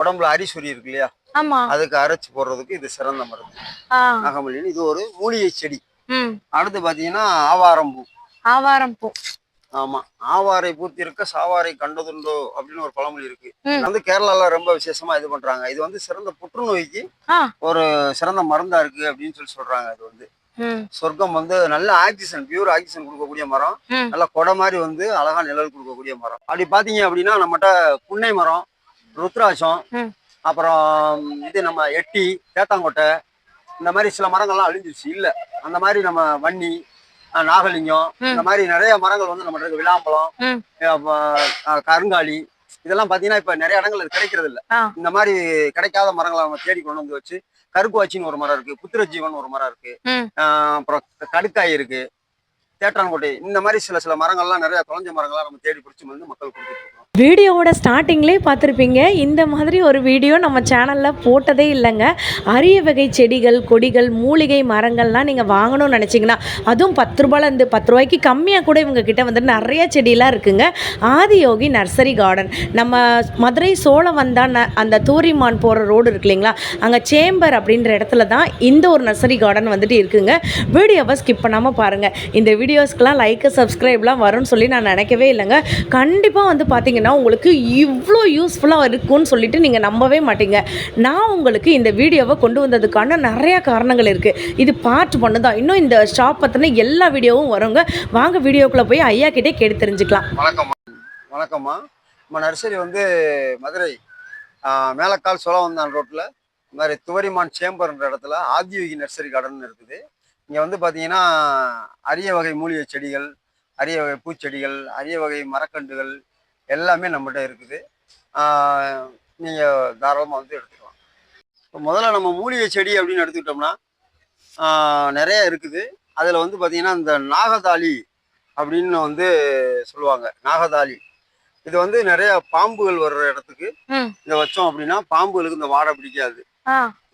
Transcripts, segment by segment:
உடம்புல அரிசுரி இருக்கு இல்லையா? ஆமா. அதுக்கு அரைச்சு போடுறதுக்கு இது சிறந்த மருந்து. நாகமல்லின்னு இது ஒரு மூலிகை செடி. அடுத்து பாத்தீங்கன்னா ஆவாரம் பூ. ஆவாரம் பூ. ஆமா. ஆவாரை பூத்தி இருக்க சாவாரை கண்டதுண்டோ அப்படின்னு ஒரு பழமொழி இருக்கு. வந்து கேரளால ரொம்ப விசேஷமா இது பண்றாங்க. இது வந்து சிறந்த புற்றுநோய்க்கு ஒரு சிறந்த மருந்தா இருக்கு அப்படின்னு சொல்லி சொல்றாங்க இது வந்து. சொர்க்கம் வந்து நல்ல ஆக்சிஜன் பியூர் ஆக்சிஜன் கொடுக்கக்கூடிய மரம். நல்ல கொடை மாதிரி வந்து அழகா நிழல் கொடுக்கக்கூடிய மரம். அப்படி பாத்தீங்க அப்படின்னா நம்மகிட்ட புன்னை மரம் ருத்ராட்சம். அப்புறம் இது நம்ம எட்டி தேத்தாங்கொட்டை இந்த மாதிரி சில மரங்கள்லாம் அழிஞ்சிருச்சு. இல்ல. அந்த மாதிரி நம்ம வன்னி நாகலிங்கம். இந்த மாதிரி நிறைய மரங்கள் வந்து நம்ம இருக்கு. விளாம்பழம் கருங்காலி இதெல்லாம் பாத்தீங்கன்னா இப்ப நிறைய இடங்கள்ல இது கிடைக்கிறது இல்ல. இந்த மாதிரி கிடைக்காத மரங்களை நம்ம தேடி கொண்டு வந்து வச்சு கருக்குவாச்சின்னு ஒரு மரம் இருக்கு புத்திரஜீவன் ஒரு மரம் இருக்கு. அப்புறம் கடுக்காய் இருக்கு தேட்டான்கோட்டை இந்த மாதிரி சில சில மரங்கள்லாம் நிறைய தொலைஞ்ச மரங்கள்லாம் நம்ம தேடி பிடிச்சி வந்து மக்கள் கொடுத்துட்டு இருக்கோம். வீடியோவோட ஸ்டார்டிங்லேயே பார்த்துருப்பீங்க. இந்த மாதிரி ஒரு வீடியோ நம்ம சேனலில் போட்டதே இல்லைங்க. அரிய வகை செடிகள் கொடிகள் மூலிகை மரங்கள்லாம் நீங்கள் வாங்கணும்னு நினச்சிங்கன்னா அதுவும் பத்து ரூபாயிலேருந்து பத்து ரூபாய்க்கு கம்மியாக கூட இவங்க கிட்ட வந்து நிறைய செடியெலாம் இருக்குங்க. ஆதியோகி நர்சரி கார்டன் நம்ம மதுரை சோளம் வந்தால் அந்த தூரிமான் போகிற ரோடு இருக்கு இல்லைங்களா? அங்கே சேம்பர் அப்படின்ற இடத்துல தான் இந்த ஒரு நர்சரி கார்டன் வந்துட்டு இருக்குங்க. வீடியோவை ஸ்கிப் பண்ணாமல் பாருங்கள் இந்த வீடியோஸ்க்கெலாம் லைக்கு சப்ஸ்கிரைப்லாம் வரும்னு சொல்லி நான் நினைக்கவே இல்லைங்க. கண்டிப்பாக வந்து பார்த்தீங்கன்னா உங்களுக்கு இவ்வளோ யூஸ்ஃபுல்லாக இருக்கும்னு சொல்லிட்டு நீங்கள் நம்பவே மாட்டீங்க. நான் உங்களுக்கு இந்த வீடியோவை கொண்டு வந்ததுக்கான நிறைய காரணங்கள் இருக்குது இது பார்ட் ஒன்று தான். இன்னும் இந்த ஷாப் பற்றின எல்லா வீடியோவும் வருங்க. வாங்க வீடியோக்குள்ளே போய் ஐயா கிட்டே கேட்டு தெரிஞ்சுக்கலாம். வணக்கம்மா. வணக்கம்மா. நம்ம நர்சரி வந்து மதுரை மேலக்கால் சோழவந்தான் ரோட்டில் இந்த மாதிரி துவரிமான் சேம்பர்ன்ற இடத்துல ஆதியோகி நர்சரி கார்டன் இருக்குது. இங்கே வந்து பார்த்தீங்கன்னா அரிய வகை மூலிகை செடிகள் அரிய வகை பூச்செடிகள் அரிய வகை மரக்கன்றுகள் எல்லாமே நம்மகிட்ட இருக்குது. நீங்கள் தாராளமாக வந்து எடுத்துக்கலாம். இப்போ முதல்ல நம்ம மூலிகை செடி அப்படின்னு எடுத்துக்கிட்டோம்னா நிறைய இருக்குது. அதில் வந்து பார்த்தீங்கன்னா இந்த நாகதாளி அப்படின்னு வந்து சொல்லுவாங்க. நாகதாளி. இது வந்து நிறைய பாம்புகள் வர்ற இடத்துக்கு இதை வச்சோம் அப்படின்னா பாம்புகளுக்கு இந்த வாடை பிடிக்காது.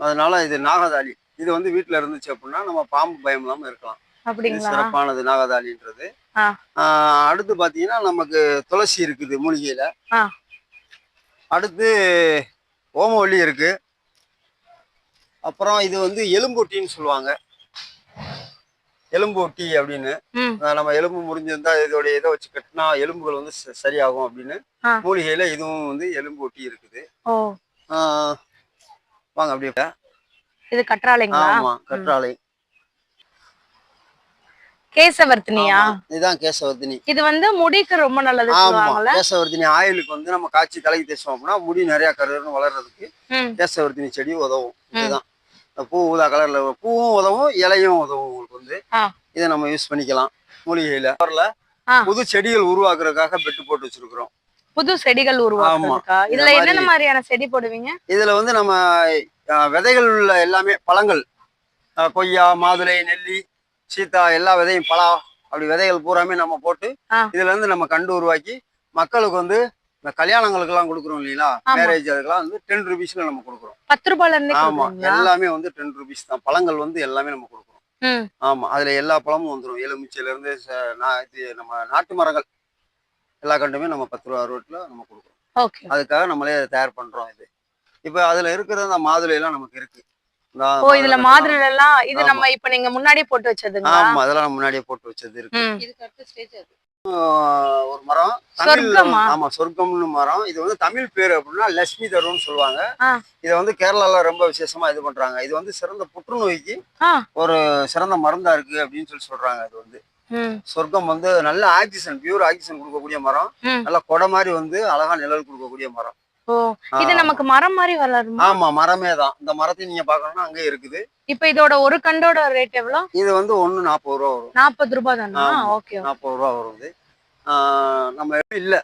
அதனால இது நாகதாளி. இது வந்து வீட்டில் இருந்துச்சு அப்படின்னா நம்ம பாம்பு பயம் இல்லாமல் இருக்கலாம். அப்படிங்களா? சிறப்பானது நாகதாளின்றது அடுத்து பார்த்தீங்கன்னா நமக்கு துளசி இருக்குது மூலிகையில. அடுத்து ஓமவல்லி இருக்கு. அப்புறம் இது வந்து எலும்பொட்டின்னு சொல்லுவாங்க. எலும்பொட்டி அப்படின்னு. ம். ஆஹ் நம்ம எலும்பு முறிஞ்சிருந்தா இதோட இதை வச்சு கட்டினா எலும்புகள் வந்து சரியாகும் அப்படின்னு. மூலிகையில இதுவும் வந்து எலும்பு ஒட்டி இருக்குது வாங்க அப்படியே. இது கற்றாழைங்களா? ஆமா கற்றாழை. கேசவர்த்தினியா. இதுதான் கேசவர்த்தினி. இது வந்து முடிக்கு ரொம்ப நல்லது கேசவர்த்தினி ஆயிலுக்கு வந்து நம்ம காய்ச்சி தலைக்கு தேய்ச்சோம் அப்படின்னா முடி நிறைய கருன்னு வளர்றதுக்கு கேசவர்த்தினி செடி உதவும். இதுதான். பூ ஊதா கலர்ல பூவும் உதவும் இலையும் உதவும் உங்களுக்கு வந்து. இதை நம்ம யூஸ் பண்ணிக்கலாம் மூலிகையில. புது செடிகள் உருவாக்குறதுக்காக பெட்டு போட்டு வச்சிருக்கிறோம். புது செடிகள் உருவாக்குறதுக்கா? இதுல என்னென்ன மாதிரி- மாதிரியான செடி போடுவீங்க? இதுல வந்து நம்ம விதைகள் உள்ள எல்லாமே பழங்கள். கொய்யா மாதுளை நெல்லி சீத்தா எல்லா விதையும் பலா அப்படி விதைகள் பூராமே நம்ம போட்டு. இதுல இருந்து நம்ம கண்டு உருவாக்கி மக்களுக்கு வந்து இந்த கல்யாணங்களுக்கு எல்லாம் கொடுக்குறோம் இல்லைங்களா. மேரேஜ் அதுக்கெல்லாம் வந்து டென் ருபீஸ்ல நம்ம கொடுக்குறோம். பத்து ரூபாய்ல இருந்தே ஆமா. எல்லாமே வந்து டென் ருபீஸ் தான். பழங்கள் வந்து எல்லாமே நம்ம கொடுக்குறோம். ஆமா. அதுல எல்லா பழமும் வந்துடும் எலுமிச்சையில இருந்து இது நம்ம நாட்டு மரங்கள் எல்லா கண்டுமே நம்ம பத்து ரூபா ரோட்ல நம்ம கொடுக்குறோம். அதுக்காக நம்மளே தயார் பண்றோம் இது. இப்போ அதுல இருக்கிற அந்த மாதுளை எல்லாம் நமக்கு இருக்கு. ஓ இதுல மாதிரி எல்லாம் இது. நம்ம இப்ப நீங்க முன்னாடியே போட்டு வச்சதுங்களா? ஆமா அதெல்லாம் முன்னாடியே போட்டு வச்சது இருக்கு. ம். ஆஹ் ஒரு மரம். சொர்க்கமா? ஆமா சொர்க்கம்னு மரம். இது வந்து தமிழ் பேர் அப்படின்னா லட்சுமி தருன்னு சொல்லுவாங்க. இதை வந்து கேரளால ரொம்ப விசேஷமா இது பண்றாங்க. இது வந்து சிறந்த புற்றுநோய்க்கு ஒரு சிறந்த மருந்தா இருக்கு அப்படின்னு சொல்லி சொல்றாங்க அது வந்து. ம். சொர்க்கம் வந்து நல்ல ஆக்சிஜன் பியூர் ஆக்சிஜன் கொடுக்கக்கூடிய மரம். நல்ல கொடை மாதிரி வந்து அழகா நிழல் கொடுக்கக்கூடிய மரம். இது. நமக்கு மரம் மாதிரி வளருமா? ஆமா மரமே தான். இந்த மரத்தை நீங்க பார்க்கணும்னா அங்கே இருக்குது. இப்ப இதோட ஒரு கண்டோட ரேட் எவ்வளவு இது வந்து ஒண்ணு நாற்பது ரூபா வரும். நாற்பது ரூபாய் தானா. ஓகே நாற்பது ரூபா வரும் நம்ம இல்ல.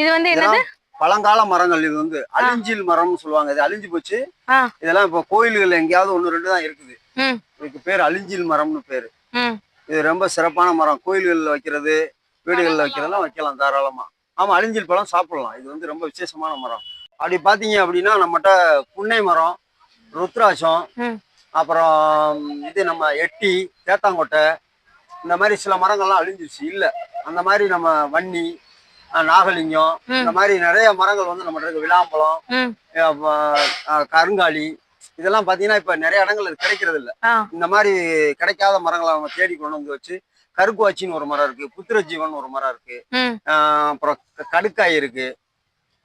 இது வந்து என்னது? பழங்கால மரங்கள் இது வந்து அழிஞ்சில் மரம்னு சொல்லுவாங்க. இது அழிஞ்சு போச்சு. இதெல்லாம் இப்போ கோயில்கள் எங்கேயாவது ஒன்று ரெண்டு தான் இருக்குது. இதுக்கு பேர் அழிஞ்சில் மரம்னு பேர். இது ரொம்ப சிறப்பான மரம். கோயில்களில் வைக்கிறது வீடுகளில் வைக்கிறதெல்லாம் வைக்கலாம் தாராளமா. ஆமா அழிஞ்சில் பழம் சாப்பிடலாம். இது வந்து ரொம்ப விசேஷமான மரம். அப்படி பார்த்தீங்க அப்படின்னா நம்மகிட்ட புன்னை மரம் ருத்ராட்சம். அப்புறம் இது நம்ம எட்டி தேத்தாங்கொட்டை இந்த மாதிரி சில மரங்கள்லாம் அழிஞ்சிருச்சு. இல்லை. அந்த மாதிரி நம்ம வன்னி நாகலிங்கம். இந்த மாதிரி நிறைய மரங்கள் வந்து நம்ம இருக்கு. விளாம்பழம் கருங்காலி இதெல்லாம் பாத்தீங்கன்னா இப்ப நிறைய இடங்கள்ல கிடைக்கிறது இல்ல. இந்த மாதிரி கிடைக்காத மரங்களை நம்ம தேடி கொண்டு வந்து வச்சு கருக்குவாச்சின்னு ஒரு மரம் இருக்கு புத்திரஜீவன் ஒரு மரம் இருக்கு. அப்புறம் கடுக்காய் இருக்கு.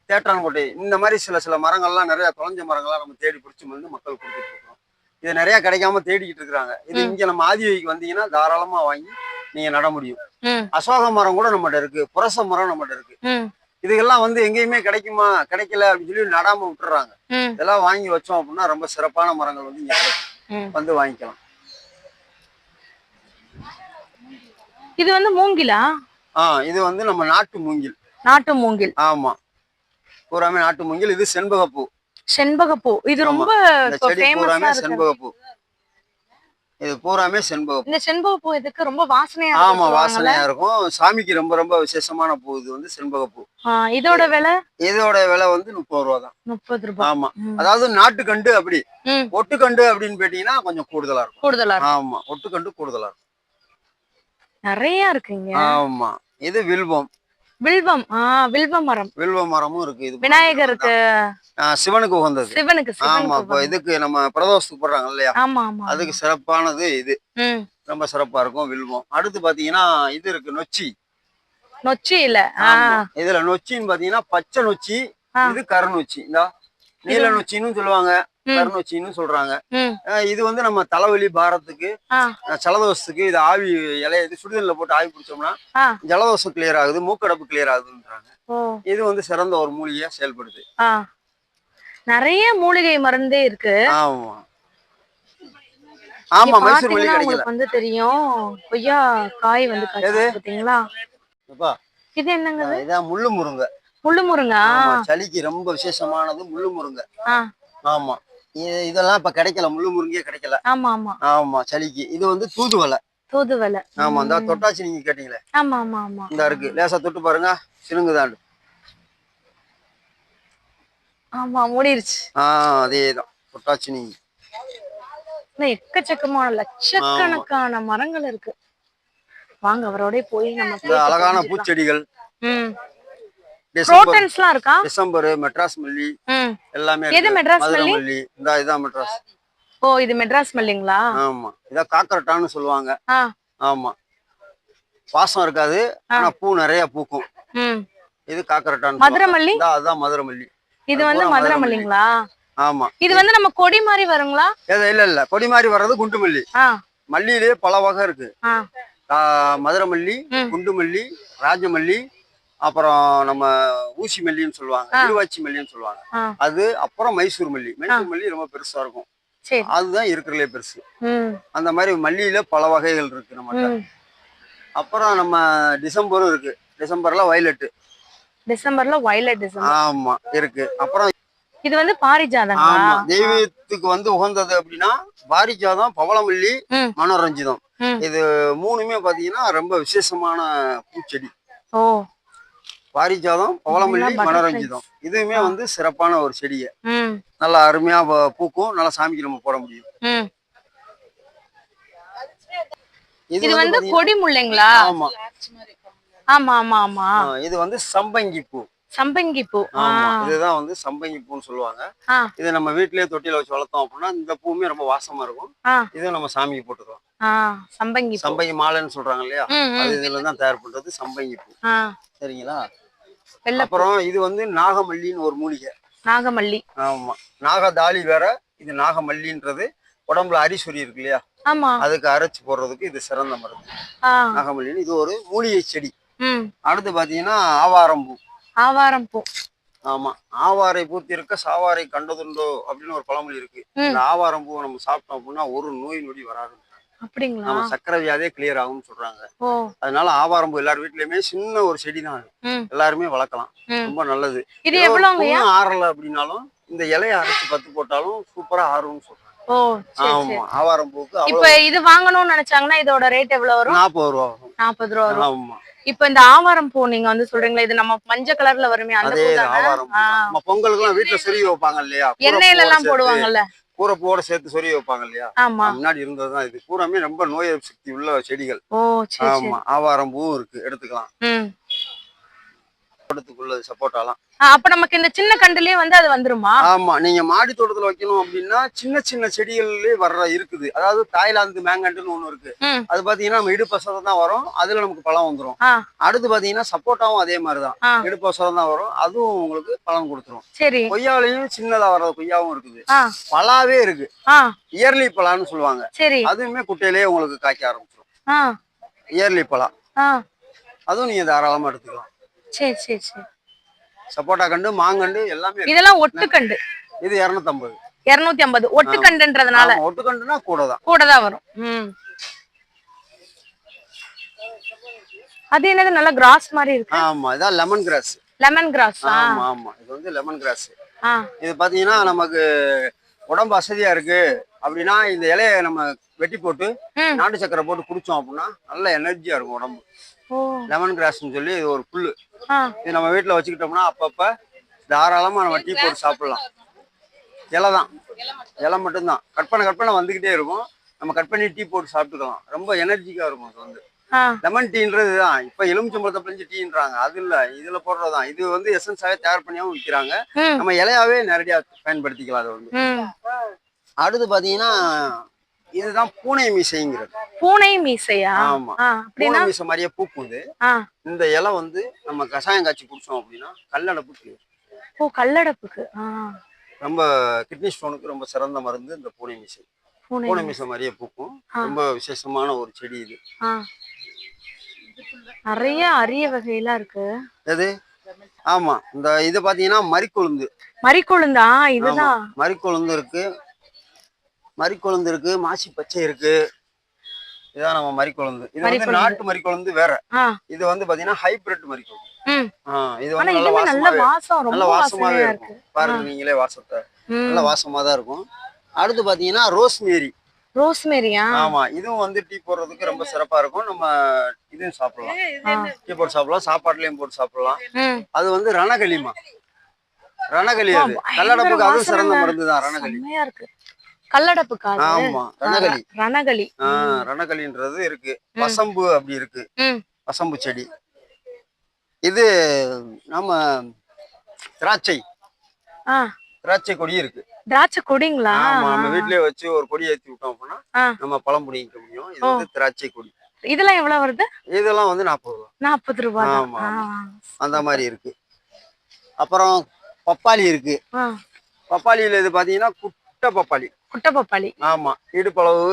தேட்டான்கோட்டை இந்த மாதிரி சில சில மரங்கள்லாம் நிறைய தொலைஞ்ச மரங்கள்லாம் நம்ம தேடி பிடிச்சி வந்து மக்கள் கொடுத்துட்டு இருக்கோம் இது நிறைய கிடைக்காம தேடிக்கிட்டு இருக்கிறாங்க. இது. இங்க நம்ம ஆதிவைக்கு வந்தீங்கன்னா தாராளமா வாங்கி நீங்க நட முடியும். அசோக மரம் கூட நம்மகிட்ட இருக்கு. புரச மரம் நம்மகிட்ட இருக்கு. இதுக்கெல்லாம் வந்து எங்கேயுமே கிடைக்குமா கிடைக்கல அப்படின்னு சொல்லி நடாம விட்டுறாங்க. இதெல்லாம் வாங்கி வச்சோம் அப்படின்னா ரொம்ப சிறப்பான மரங்கள் வந்து இங்க வந்து வாங்கிக்கலாம். இது வந்து மூங்கிலா? ஆ இது வந்து நம்ம நாட்டு மூங்கில். நாட்டு மூங்கில். ஆமா. பூராமே நாட்டு மூங்கில் இது செண்பகப்பூ. செண்பகப்பூ. இது. ரொம்ப ஃபேமஸா செண்பகப்பூ. இது பூராமே செண்பகப்பூ. இந்த செண்பகப்பூ எதுக்கு ரொம்ப வாசனையா ஆமா வாசனையா இருக்கும். சாமிக்கு ரொம்ப ரொம்ப விசேஷமான பூ இது வந்து செண்பகப்பூ. இதோட விலை? இதோட விலை வந்து முப்பது ரூபா தான். முப்பது ரூபாய் ஆமா. அதாவது நாட்டுக்கண்டு அப்படி. ஒட்டுக்கண்டு அப்படின்னு கேட்டீங்கன்னா கொஞ்சம் கூடுதலா இருக்கும். கூடுதலா. ஆமா ஒட்டுக்கண்டு கூடுதலா இருக்கும். நிறைய இருக்குங்க. ஆமா. இது வில்வம். வில்வம் ஆ வில்வ மரம். வில்வ மரமும் இருக்கு. இது விநாயகருக்கு. சிவனுக்கு உகந்தது. சிவனுக்கு ஆமா இப்போ. இதுக்கு நம்ம பிரதோஷத்துக்கு போடுறாங்க இல்லையா? ஆமா ஆமா அதுக்கு சிறப்பானது இது. ரொம்ப சிறப்பா இருக்கும் வில்வம். அடுத்து பாத்தீங்கன்னா இது இருக்கு நொச்சி. நொச்சி இல்ல. இதுல நொச்சின்னு பாத்தீங்கன்னா பச்சை நொச்சி. இது கருநொச்சி. இந்த நீல நொச்சின்னு சொல்லுவாங்க. ம். கருநொச்சின்னு சொல்றாங்க. இது வந்து நம்ம தலைவலி பாரத்துக்கு ஜலதோஷத்துக்கு இது ஆவி இலைய இது சுடுதல்ல போட்டு ஆவி பிடிச்சோம்னா ஜலதோஷம் கிளியர் ஆகுது மூக்கடப்பு கிளியர் ஆகுதுன்றாங்க. இது வந்து சிறந்த ஒரு மூலிகையா செயல்படுது. நிறைய மூலிகை மருந்தே இருக்கு. ஆமா. ஆமா மைசூர் மல்லி கிடைக்கல. வந்து தெரியும். கொய்யா காய் வந்து பாத்தீங்களா? இது என்னங்க இது? இதான் முள்ளு முருங்கை. முள்ளு முருங்கா? சளிக்கு ரொம்ப விசேஷமானது முள்ளு முருங்கை. ஆமா. இதெல்லாம் இப்ப கிடைக்கல. முள்ளு முருங்கையே கிடைக்கல. ஆமா ஆமா. ஆமா சளிக்கு. இது வந்து தூதுவளை தூதுவளை ஆமா இந்த. தொட்டாச்சி நீங்க கேட்டீங்களே. ஆமா ஆமா ஆமா. இந்த இருக்கு. லேசா தொட்டு பாருங்க. சினுங்குதாண்டு. ஆமா மூடிருச்சு. ஆஹ் அதேதான். தொட்டாச்சி நீங்க. எக்கச்சக்கமான லட்சக்கணக்கான மரங்கள் இருக்கு. வாங்க அவரோட போய் நம்ம அழகான. பூச்செடிகள். இருக்கா? டிசம்பர் மெட்ராஸ் மல்லி எல்லாமே எது. மெட்ராஸ் மல்லி? இந்த இதான் மெட்ராஸ் ஓ இது மெட்ராஸ் மல்லிங்களா ஆமா. இதான் காக்கரட்டான்னு சொல்லுவாங்க. ஆமா. வாசம் இருக்காது. ஆனா பூ நிறைய பூக்கும். இது காக்கரட்டான்னு மதுரை. மல்லி மதுரை மல்லி இது வந்து மதுரை மதுரை மல்லி. மல்லிங்களா ஆமா. இது வந்து நம்ம கொடி மாதிரி வருங்களா? இல்ல இல்ல. கொடி மாதிரி வர்றது குண்டு மல்லி மல்லியிலேயே பல வகை இருக்கு. மதுரை மல்லி. குண்டு மல்லி ராஜமல்லி அப்புறம் நம்ம ஊசி மல்லின்னு சொல்லுவாங்க. இருவாச்சி மல்லின்னு சொல்லுவாங்க. அது அப்புறம் மைசூர் மல்லி. மைசூர் மல்லி ரொம்ப பெருசா இருக்கும். அதுதான் இருக்கிறதுலே பெருசு. அந்த மாதிரி மல்லியில பல வகைகள் இருக்கு நம்மகிட்ட. ம். அப்புறம் நம்ம டிசம்பரும் இருக்கு. டிசம்பர்ல வயலட்டு. டிசம்பர்ல வயலட் டிசம்பர். ஆமா இருக்கு. அப்புறம் இது வந்து பாரிஜாதங்களா? ஆமா தெய்வத்துக்கு வந்து உகந்தது அப்படின்னா பாரிஜாதம் பவளமல்லி மனோரஞ்சிதம். இது மூணுமே பாத்தீங்கன்னா ரொம்ப விசேஷமான பூச்செடி. ஓ. பாரிஜாதம் பவளமல்லி. மனோரஞ்சிதம். இதுவுமே வந்து சிறப்பான ஒரு செடியை நல்லா அருமையா பூக்கும். நல்லா சாமிக்கு நம்ம போட முடியும். இது வந்து கொடி முல்லைங்களா? ஆமா. ஆமா ஆமா ஆமா. இது வந்து சம்பங்கி பூ. சம்பங்கி பூ. இதுதான் வந்து சம்பங்கி பூன்னு சொல்லுவாங்க. இது நம்ம வீட்லயே தொட்டில வச்சு வளர்த்தோம் அப்படின்னா இந்த பூவுமே ரொம்ப வாசமா இருக்கும். இதை நம்ம சாமிக்கு போட்டுக்கலாம். சம்பங்கி சம்பங்கி மாலைன்னு சொல்றாங்க இல்லையா? அது இதுல தான் தயார் பண்றது சம்பங்கி பூ. சரிங்களா? அப்புறம் இது வந்து நாகமல்லின்னு ஒரு மூலிகை. நாகமல்லி. ஆமா. நாகதாளி வேற இது நாகமல்லின்றது. உடம்புல அரிசுரி இருக்கு இல்லையா? ஆமா. அதுக்கு அரைச்சு போடுறதுக்கு இது சிறந்த மருந்து. நாகமல்லின்னு இது ஒரு மூலிகை செடி. அடுத்து பாத்தீங்கன்னா ஆவாரம் பூ. ஆவாரம் பூ. ஆமா. ஆவாரை பூத்தி இருக்க சாவாரை கண்டதுண்டோ அப்படின்னு ஒரு பழமொழி இருக்கு. இந்த ஆவாரம் பூவை நம்ம சாப்பிட்டோம் அப்படின்னா ஒரு நோய் நொடி வராது. அப்படிங்களா? நம்ம சக்கரை வியாதியே கிளியர் ஆகும்னு சொல்றாங்க. அதனால ஆவாரம் பூ எல்லார் வீட்லயுமே சின்ன ஒரு செடி தான் எல்லாருமே வளர்க்கலாம். ரொம்ப நல்லது. இது புண்ணு ஆறல அப்படின்னாலும் இந்த இலையை அரைச்சு பத்து போட்டாலும் சூப்பரா ஆறும்னு சொல்றாங்க. ஆவாரம் பூக்கு இப்ப இது வாங்கணும்னு நினைச்சாங்கன்னா இதோட ரேட் எவ்வளவு வரும்? நாற்பது ரூபா வரும். நாற்பது ரூபா வரும். ஆமா. இப்ப இந்த ஆவாரம் பூ நீங்க வந்து சொல்றீங்களா இது நம்ம மஞ்சள் கலர்ல வருமே அந்த பூ தான் தானே ஆவாரம் பூ ஆ. தான். நம்ம பொங்கலுக்குலாம் வீட்டுல சொருகி வைப்பாங்க இல்லையா? எண்ணெயில எல்லாம் போடுவாங்கல்ல. கூரை பூவோட சேர்த்து சொருகி வைப்பாங்க இல்லையா முன்னாடி இருந்ததுதான் இது. பூராமே ரொம்ப நோய் எதிர்ப்பு சக்தி உள்ள செடிகள். ஆமா ஆவாரம் பூவும் இருக்கு. எடுத்துக்கலாம். தோட்டத்துக்குள்ள சப்போட்டாலாம். அப்ப நமக்கு இந்த சின்ன கண்டுலயே வந்து அது வந்துருமா? ஆமா நீங்க மாடி தோட்டத்துல வைக்கணும் அப்படின்னா சின்ன சின்ன செடிகள்லயே வர்ற இருக்குது. அதாவது தாய்லாந்து மேங்கண்டுன்னு ஒண்ணு இருக்கு. அது பாத்தீங்கன்னா நம்ம இடுப்பசரம் தான் வரும். அதுல நமக்கு பழம் வந்துரும். அடுத்து பாத்தீங்கன்னா சப்போட்டாவும் அதே மாதிரிதான். இடுப்பசரம் தான் வரும். அதுவும் உங்களுக்கு பழம் கொடுத்துரும். சரி. கொய்யாலையும் சின்னதா வர்ற கொய்யாவும் இருக்குது. பலாவே இருக்கு. இயர்லி பலான்னு சொல்லுவாங்க. சரி. அதுவுமே குட்டையிலேயே உங்களுக்கு காய்க்க ஆரம்பிச்சிடும் இயர்லி ஆ. அதுவும் நீங்க தாராளமா எடுத்துக்கலாம். சரி சரி சரி. சப்போட்டா கண்டு மாங்கண்டு எல்லாமே. இதெல்லாம் ஒட்டுக்கண்டு. இது இரநூத்தம்பது. இருநூத்தி ஐம்பது ஒட்டுக்கண்டுன்றதுனால. ஒட்டுக்கண்டுனா கூட தான் கூட தான் வரும் அது என்னது? நல்ல கிராஸ் மாதிரி இருக்கு. ஆமா இதான் லெமன் கிராஸ் லெமன் கிராஸ் ஆமா ஆமா. இது வந்து லெமன் கிராஸ் இது பாத்தீங்கன்னா நமக்கு உடம்பு அசதியா இருக்கு. அப்படின்னா இந்த இலைய நம்ம வெட்டி போட்டு. நாட்டு சக்கரை போட்டு குடிச்சோம் அப்படின்னா நல்ல எனர்ஜியா இருக்கும் உடம்பு. லெமன் கிராஸ்னு சொல்லி இது ஒரு புல்லு. இது நம்ம வீட்டுல வச்சுக்கிட்டோம்னா அப்பப்ப தாராளமா நம்ம டீ போட்டு சாப்பிடலாம். இலை தான். இலை மட்டும்தான். கட் பண்ண கட் பண்ண வந்துகிட்டே இருக்கும். நம்ம கட் பண்ணி டீ போட்டு சாப்பிட்டுக்கலாம். ரொம்ப எனர்ஜிக்கா இருக்கும் அது வந்து. லெமன் டீன்றது தான் இப்ப எலுமிச்சம்பழத்தை பிழிஞ்சு டீன்றாங்க. அது இல்ல. இதுல போடுறதுதான். இது வந்து எசன்ஸாவே தயார் பண்ணியாவும் விற்கிறாங்க நம்ம இலையாவே நேரடியா பயன்படுத்திக்கலாம் அது வந்து. அடுத்து பாத்தீங்கன்னா இதுதான் பூனை மீசைங்கிறது. பூனை மீசையா? ஆமா. பூனை மீசை மாதிரியே ஆ. இந்த இலை வந்து நம்ம கஷாயம் காய்ச்சி குடிச்சோம் அப்படின்னா கல்லடப்பு clear. ஓ கல்லடப்புக்கு? ரொம்ப கிட்னி ஸ்டோனுக்கு ரொம்ப சிறந்த மருந்து இந்த பூனை மீசை. பூனை மீசை. மாதிரியே பூக்கும். ரொம்ப விசேஷமான ஒரு செடி இது. நிறைய அரிய வகையெல்லாம் இருக்கு. எது? ஆமா. இந்த இது பாத்தீங்கன்னா மறிக்கொழுந்து. மறிக்கொழுந்தா? இதுதான். மறிக்கொழுந்து இருக்கு. மறிக்கொழுந்து இருக்கு மாசி பச்சை இருக்கு. இதான் நம்ம மறிக்கொழுந்து. இது வந்து. நாட்டு மறிக்கொழுந்து வேற. இது வந்து பாத்தீங்கன்னா ஹைபிரிட் மறிக்கொழுந்து. இது வந்து நல்ல வாசம் நல்ல வாசமாவே இருக்கும். இருக்கு. பாருங்க நீங்களே வாசத்தை. நல்ல வாசமா தான் இருக்கும். அடுத்து பாத்தீங்கன்னா ரோஸ்மேரி. ரோஸ்மேரியா? ஆமா இதுவும் வந்து டீ போடுறதுக்கு ரொம்ப சிறப்பா இருக்கும். நம்ம இதுவும் சாப்பிடலாம். டீ போட்டு சாப்பிடலாம். சாப்பாட்டுலயும் போட்டு சாப்பிடலாம். அது வந்து ரணகளிமா ரணகளி அது. கல்லடப்புக்கு அதுவும் சிறந்த வாசனைங்க. மருந்து தான் ரணகளி கல்லடப்புக்கா அது? ஆமா ரணகளி. ரணகளி. ரணகளின்றது இருக்கு. வசம்பு அப்படி இருக்கு. வசம்பு செடி. இது நம்ம திராட்சை. திராட்சை கொடி இருக்கு. திராட்சை கொடிங்களா? ஆமா நம்ம வீட்லயே வச்சு ஒரு கொடி ஏத்தி விட்டோம் அப்படின்னா. நம்ம பழம் பிடிக்க முடியும். இது வந்து திராட்சை கொடி. இதெல்லாம் எவ்வளவு வருது? இதெல்லாம் வந்து நாற்பது ரூபா. நாற்பது ரூபாய். ஆமா. அந்த மாதிரி இருக்கு. அப்புறம் பப்பாளி இருக்கு. பப்பாளியில இது பாத்தீங்கன்னா குட்டை பப்பாளி. குட்டை பப்பாளி ஆமா இடுப்பளவு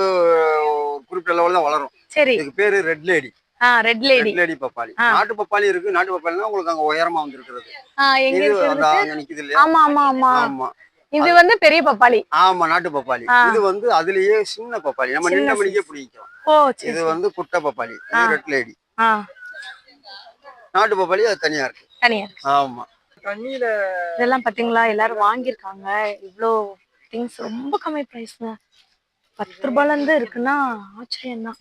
குறிப்பிட்ட லெவலில் தான் வளரும். சரி. இதுக்கு பேரு ரெட் லேடி ஆ ரெட் லேடி ரெட் லேடி பப்பாளி. நாட்டு பப்பாளி இருக்கு நாட்டு பப்பாளினா உங்களுக்கு அங்க உயரமா வந்திருக்கிறது. ஆ எங்க இது இருக்கிறது அந்த அங்க நிக்குது இல்லையா? ஆமா ஆமா ஆமா. ஆமா. இது வந்து பெரிய பப்பாளி. ஆமா நாட்டு பப்பாளி. இது வந்து அதுலயே சின்ன பப்பாளி. நம்ம சின்ன நின்ற மணிக்கே பிடிக்கும். இது வந்து குட்டை பப்பாளி. ரெட் லேடி ஆ. நாட்டு பப்பாளி அது தனியா இருக்கு. தனியா. ஆமா. தண்ணியில இதெல்லாம் பாத்தீங்களா? எல்லாரும் வாங்கியிருக்காங்க. இவ்ளோ திங்ஸ் ரொம்ப கம்மி பிரைஸ்ங்க பத்து ரூபாய்ல இருந்து இருக்குன்னா ஆச்சரியம் தான்